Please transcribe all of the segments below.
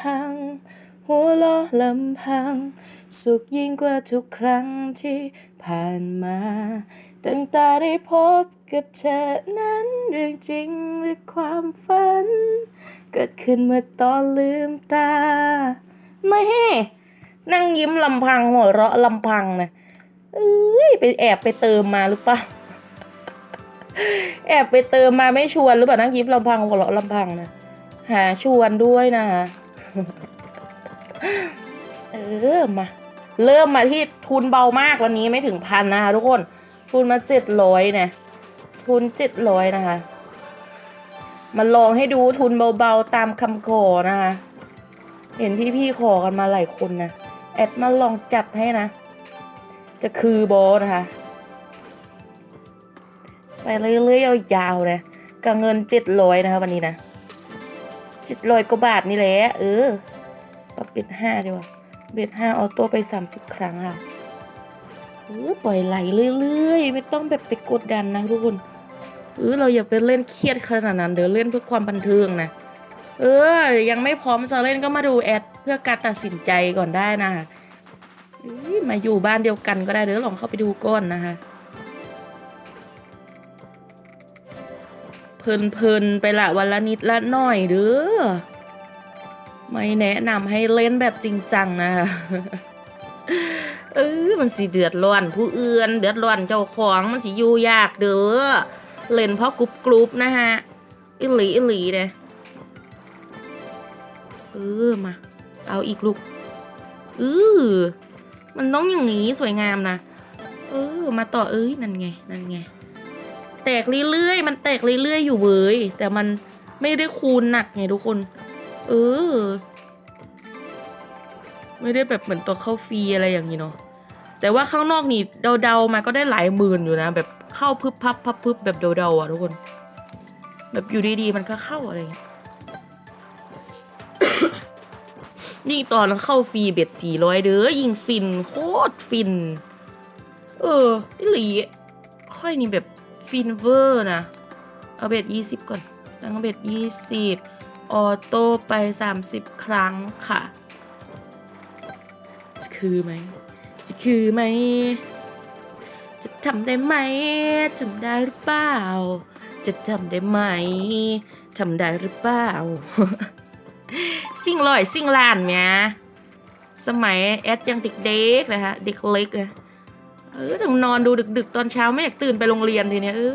พัง หัวเราะลำพัง สุขยิ่งกว่าทุกครั้งที่ผ่านมาตั้งแต่ได้พบกับเธอนั้นเรื่องจริงหรือความฝัน เกิดขึ้นเมื่อตอนลืมตาไม่นั่งยิ้มลำพังหัวเราะลำพังนะเอ้ยไปแอบไปเติมมาหรือเปล่าแอบไปเติมมาไม่ชวนหรือเปล่านั่งยิ้มลำพังหัวเราะลำพังนะหาชวนด้วยนะคะ เออมา เริ่มมาที่ทุนเบามากวันนี้ไม่ถึงพันนะคะทุกคน ทุนมาเจ็ดร้อยเนี่ย ทุนเจ็ดร้อยนะคะ มาลองให้ดูทุนเบาๆตามคำขอนะคะ เห็นพี่ๆขอกันมาหลายคนนะ แอดมาลองจัดให้นะ จะคือบอนะคะ ไปเรื่อยๆยาวๆเลยกับเงินเจ็ดร้อยนะคะวันนี้นะ จ็ดร้อยกว่าบาทนี่แหละเออปรับเป็นห้าดีกว่าเบ็ดห้าเอาตัวไปสามสิบครั้งค่ะเออปล่อยไหลเรื่อยๆ ไม่ต้องแบบไปกดดันนะทุกคนเออเราอย่าไปเล่นเครียดขนาดนั้นเดี๋ยวเล่นเพื่อความบันเทิงนะเออ ยังไม่พร้อมจะเล่นก็มาดูแอดเพื่อการตัดสินใจก่อนได้นะคะมาอยู่บ้านเดียวกันก็ได้เดี๋ยวลองเข้าไปดูก่อนนะคะ เพลินๆไปละวันละนิดละหน่อยเด้อไม่แนะนำให้เล่นแบบจริงจังนะเออมันสิเดือดร้อน ผู้อื่นเดือดร้อนเจ้าของมันสิอยู่ยากเด้อเล่นเพราะกรุ๊ปกรุ๊ปๆนะฮะอิหลีอิหลีเนี่ยเออมา เอาอีกลูกเออมันต้องอย่างนี้สวยงามนะเออมาต่อเอ้ยนั่นไงนั่นไง แตกเรื่อยๆ มันแตกเรื่อยๆ อยู่เว้ย แต่มันไม่ได้คูณหนักไงทุกคน เออ ไม่ได้แบบเหมือนตัวเข้าฟรีอะไรอย่างนี้เนาะ แต่ว่าข้างนอกนี่เดาๆมาก็ได้หลายหมื่นอยู่นะ แบบเข้าพึบพับพับพึบแบบเดาๆอะทุกคน แบบอยู่ดีๆมันก็เข้าอะไรอย่างนี้ยนี่ตอนเข้าฟรีเบ็ดสี่ร้อยเด้อยิงฟิน โคตรฟิน เอออิหลี ค่อยนี่แบบ ฟินเวอร์นะ เอาเบ็ดยี่สิบก่อน ตั้งเบ็ดยี่สิบออโต้ไปสามสิบครั้งค่ะ จะคือไหม จะคือไหม จะทำได้ไหม ทำได้หรือเปล่า จะทำได้ไหม ทำได้หรือเปล่า สิ่งลอยสิ่งลานเมียสมัยแอดยังเด็กๆนะฮะเด็กเล็กนะ เออต้องนอนดูดึก ๆ ตอนเช้าไม่อยากตื่นไปโรงเรียนทีเนี้ยเออ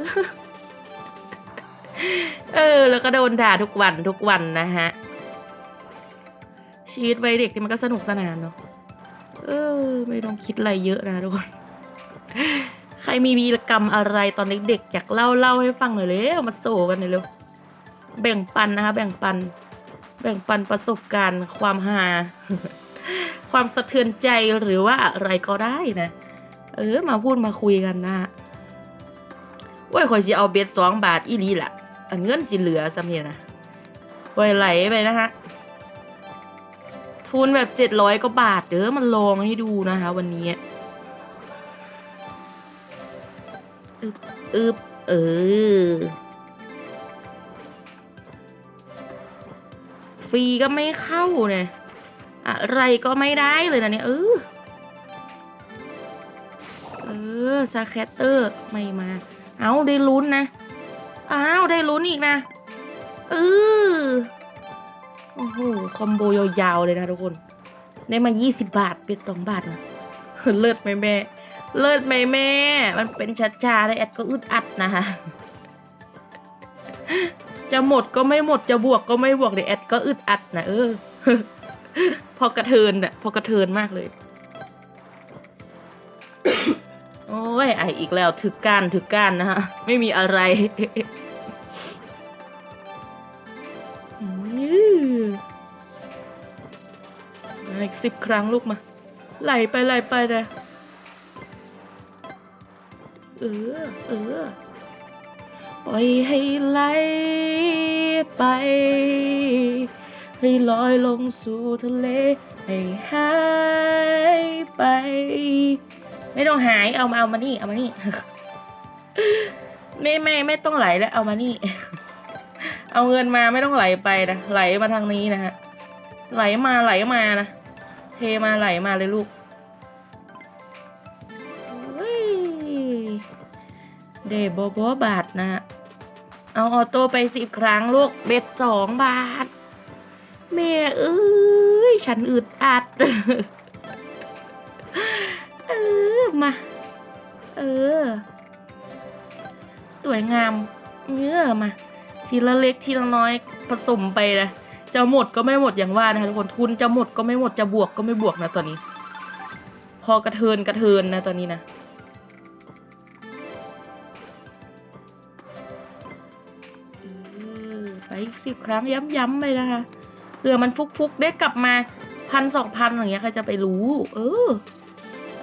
เออ แล้วก็โดนด่าทุกวันทุกวันนะฮะ ชีวิตวัยเด็กนี่มันก็สนุกสนานเนาะเออ ไม่ต้องคิดอะไรเยอะนะทุกคนใครมีวีรกรรมอะไรตอนเด็กๆอยากเล่าเล่าให้ฟังหน่อยเร็วมาโศกันหน่อยเร็วแบ่งปันนะคะ แบ่งปัน แบ่งปันประสบการณ์ ความฮาความสะเทือนใจหรือว่าอะไรก็ได้นะ เออ มาพูดมาคุยกันนะโอ้ยคอยสิเอาเบ็ดสองบาทอีหลีละอันเงินสิเหลือสำเนียนะปล่อยไหลไปนะคะทุนแบบเจ็ดร้อยกว่าบาทเด้อมันลองให้ดูนะคะวันนี้อึบอึบเออ ฟรีก็ไม่เข้าเนี่ยอะไรก็ไม่ได้เลยนะเนี่ยเออ อซาแคตเตอร์ไม่มา เอาได้ลุ้นนะ อ้าว ได้ลุ้นอีกนะเออโอ้โห คอมโบยาวๆเลยนะทุกคน ได้มา 20 บาท เป็นสองบาทนะเลิศไหมแม่ เลิศไหมแม่ มันเป็นช้าๆแล้แอดก็อึดอัดนะคะจะหมดก็ไม่หมดจะบวกก็ไม่บวกเดี๋ยวแอดก็อึดอัดนะเออ พอกระเทินอะพอกระเทินมากเลย ยไออีกแล้วถึกการถึกการนะฮะ ไม่มีอะไรอืมอีกสิบครั้งลูกมา ไหลไปไหลไปเลยเออเออปล่อยให้ไหลไป ให้ลอยลงสู่ทะเล ให้หายไป ไม่ต้องหายเอามาเอามานี่เอามานี่ไม่ไม่ไม่ต้องไหลแล้วเอามานี่ เอาเงินมาไม่ต้องไหลไปนะไหลมาทางนี้นะฮะไหลมาไหลมานะเทมาไหลมาเลยลูกเดบอบอบาทนะ เอาออโต้ไปสิบครั้งลูกเบ็ดสองบาท แม่เอ้ย ฉันอึดอัดเออ มา เออสวยงามเนื้อมา ทีละเล็กทีละน้อยผสมไปนะจะหมดก็ไม่หมดอย่างว่านะคะทุกคนทุนจะหมดก็ไม่หมดจะบวกก็ไม่บวกนะตอนนี้ พอกระเทินกระเทินนะตอนนี้นะเออไปอีกสิบครั้งย้ำๆไปนะคะเผื่อมันฟุกๆได้กลับมาพันสองพันอย่างเงี้ยใครจะไปรู้ เออ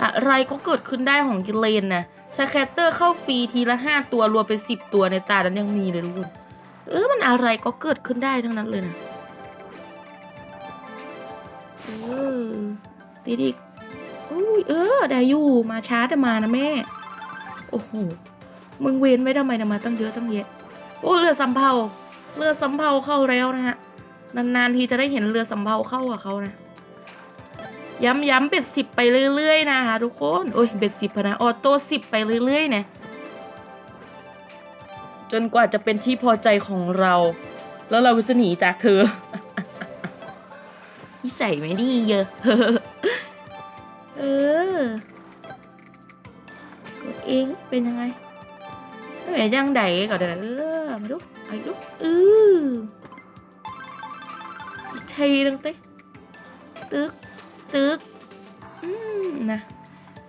อะไรก็เกิดขึ้นได้ของกิเลนนะสแคตเตอร์เข้าฟรีทีละห้าตัวรวมเป็นสิบตัวในตานั้นยังมีเลยทุกคนเออมันอะไรก็เกิดขึ้นได้ทั้งนั้นเลยนะเออติดอีอุ้ยเออได้อยู่มาช้าแต่มานะแม่ โอ้โหมึงเว้นไว้ทำไมนะมาตั้งเยอะตั้งแยะโอ้เรือสำเภาเรือสำเภาเข้าแล้วนะฮะนานๆทีจะได้เห็นเรือสำเภาเข้ากับเขานะ ย้ำๆเบ็ดสิบไปเรื่อยๆนะคะทุกคนโอ้ยเบ็ดสิบนะออโต้สิบไปเรื่อยๆนะจนกว่าจะเป็นที่พอใจของเรา แล้วเราก็จะหนีจากเธอที่ใส่ไม่ดีเยอะเออกดเองเป็นยังไงไม่เป็นยังไดก่อนเด้อเออมาดูไอ้ดูเอออีกทีนึงสิตึก ตึกอืมนะ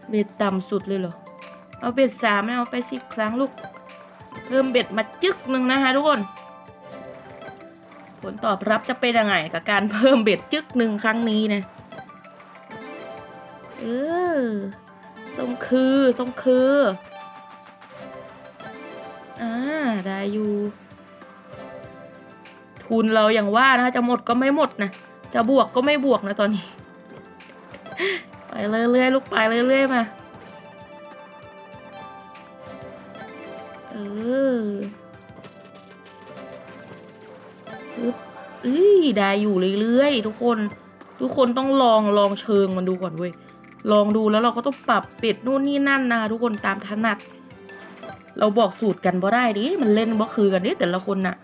เบ็ดต่ำสุดเลยเหรอ เอาเบ็ดสามเอาไปสิบครั้งลูก เพิ่มเบ็ดมาจึกหนึ่งนะคะทุกคน ผลตอบรับจะเป็นยังไงกับการเพิ่มเบ็ดจึกหนึ่งครั้งนี้นะ เออทรงคือทรงคืออ่าได้อยู่ ทุนเราอย่างว่านะคะจะหมดก็ไม่หมดนะ จะบวกก็ไม่บวกนะตอนนี้ ไปเรื่อยๆลูกไปเรื่อยๆมา เออเอ้ยได้อยู่เรื่อยๆทุกคน ทุกคนต้องลองลองเชิงมันดูก่อนเว้ย ลองดูแล้วเราก็ต้องปรับเป็ดนู่นนี่นั่นนะคะทุกคนตามถนัด เราบอกสูตรกันบ่ได้ดิ มันเล่นบ่คือกันดิแต่ละคนน่ะ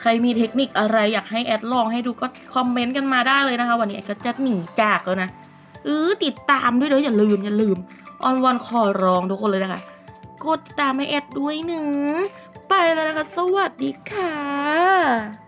ใครมีเทคนิคอะไรอยากให้แอดลองให้ดูก็คอมเมนต์กันมาได้เลยนะคะ วันนี้แอดก็จะหนีจากแล้วนะ เออติดตามด้วยเด้ออย่าลืมอย่าลืมออนวันขอร้องทุกคนเลยนะคะกดติดตามไอแอดด้วยเนอะไปแล้วนะคะ สวัสดีค่ะ